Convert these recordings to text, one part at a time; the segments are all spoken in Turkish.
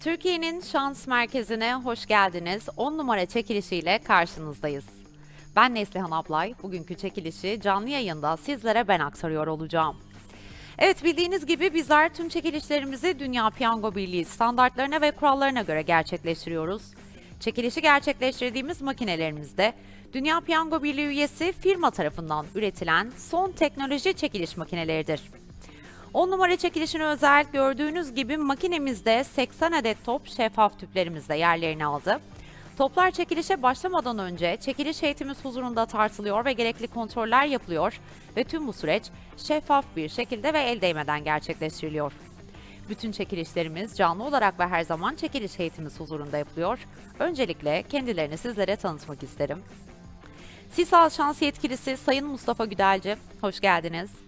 Türkiye'nin şans merkezine hoş geldiniz. 10 numara çekilişiyle karşınızdayız. Ben Neslihan Ablay. Bugünkü çekilişi canlı yayında sizlere ben aktarıyor olacağım. Evet bildiğiniz gibi bizler tüm çekilişlerimizi Dünya Piyango Birliği standartlarına ve kurallarına göre gerçekleştiriyoruz. Çekilişi gerçekleştirdiğimiz makinelerimizde Dünya Piyango Birliği üyesi firma tarafından üretilen son teknoloji çekiliş makineleridir. 10 numara çekilişine özel gördüğünüz gibi makinemizde 80 adet top şeffaf tüplerimizde yerlerini aldı. Toplar çekilişe başlamadan önce çekiliş heyetimiz huzurunda tartılıyor ve gerekli kontroller yapılıyor ve tüm bu süreç şeffaf bir şekilde ve el değmeden gerçekleştiriliyor. Bütün çekilişlerimiz canlı olarak ve her zaman çekiliş heyetimiz huzurunda yapılıyor. Öncelikle kendilerini sizlere tanıtmak isterim. Sisal Şans Yetkilisi Sayın Mustafa Güdelci, hoş geldiniz.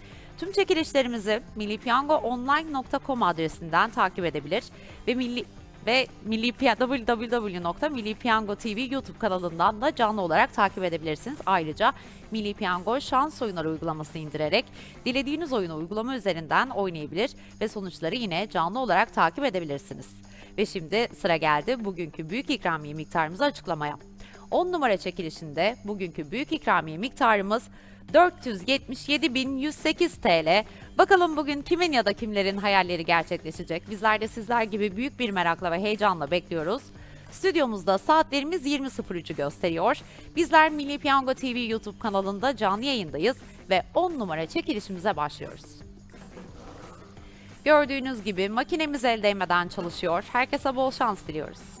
Tüm çekilişlerimizi millipiyangoonline.com adresinden takip edebilir ve milli ve Milli Piya- www.millipiyango TV YouTube kanalından da canlı olarak takip edebilirsiniz. Ayrıca Milli Piyango şans oyunları uygulamasını indirerek dilediğiniz oyunu uygulama üzerinden oynayabilir ve sonuçları yine canlı olarak takip edebilirsiniz. Ve şimdi sıra geldi bugünkü büyük ikramiye miktarımızı açıklamaya. 10 numara çekilişinde bugünkü büyük ikramiye miktarımız 477.108 TL. Bakalım bugün kimin ya da kimlerin hayalleri gerçekleşecek? Bizler de sizler gibi büyük bir merakla ve heyecanla bekliyoruz. Stüdyomuzda saatlerimiz 20.03'ü gösteriyor. Bizler Milli Piyango TV YouTube kanalında canlı yayındayız ve 10 numara çekilişimize başlıyoruz. Gördüğünüz gibi makinemiz el değmeden çalışıyor. Herkese bol şans diliyoruz.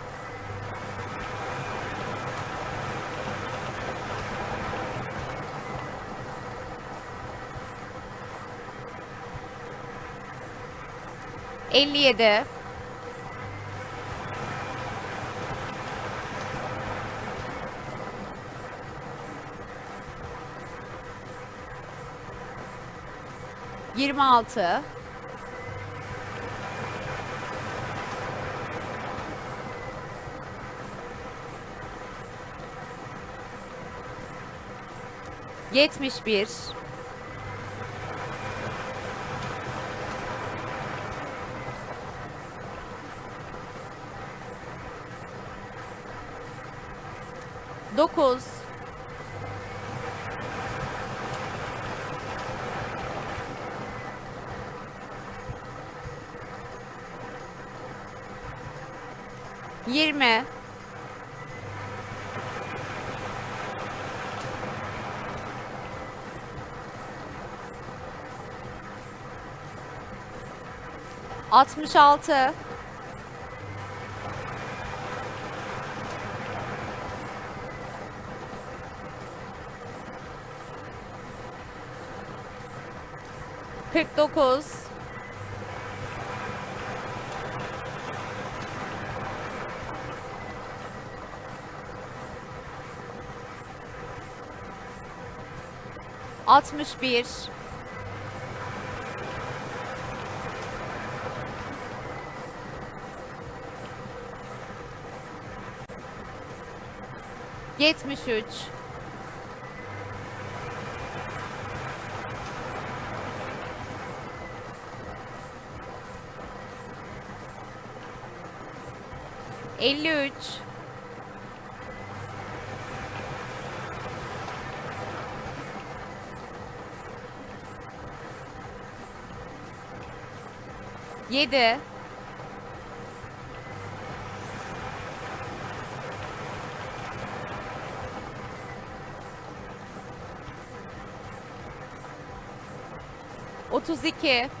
Elli yedi. Yirmi altı. Yetmiş bir. 49 61 73 53 7 32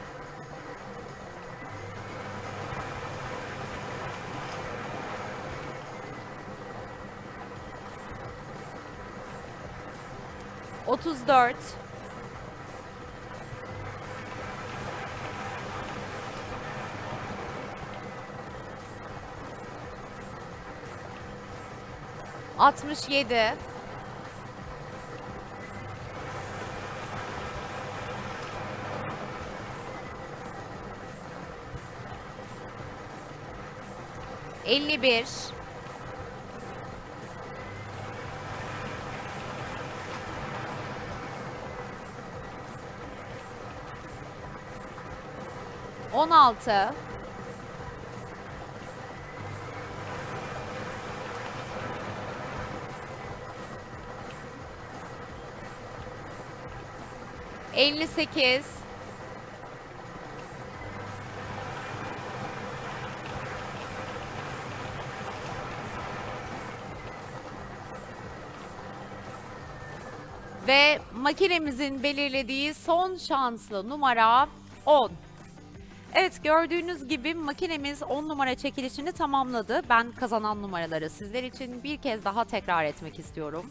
34 67 51 16 58 Ve makinemizin belirlediği son şanslı numara 10. Evet gördüğünüz gibi makinemiz 10 numara çekilişini tamamladı. Ben kazanan numaraları sizler için bir kez daha tekrar etmek istiyorum.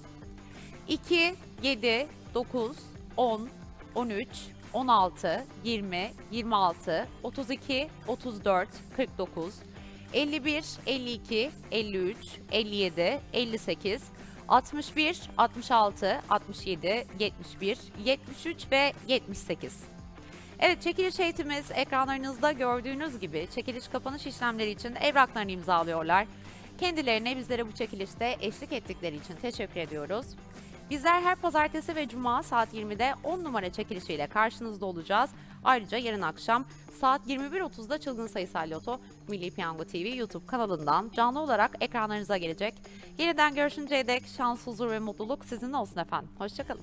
2, 7, 9, 10, 13, 16, 20, 26, 32, 34, 49, 51, 52, 53, 57, 58, 61, 66, 67, 71, 73 ve 78. Evet çekiliş eğitimimiz ekranlarınızda gördüğünüz gibi çekiliş kapanış işlemleri için evraklarını imzalıyorlar. Kendilerine bizlere bu çekilişte eşlik ettikleri için teşekkür ediyoruz. Bizler her pazartesi ve cuma saat 20'de 10 numara çekilişiyle karşınızda olacağız. Ayrıca yarın akşam saat 21.30'da Çılgın Sayısal Loto Milli Piyango TV YouTube kanalından canlı olarak ekranlarınıza gelecek. Yeniden görüşünceye dek şans, huzur ve mutluluk sizinle olsun efendim. Hoşçakalın.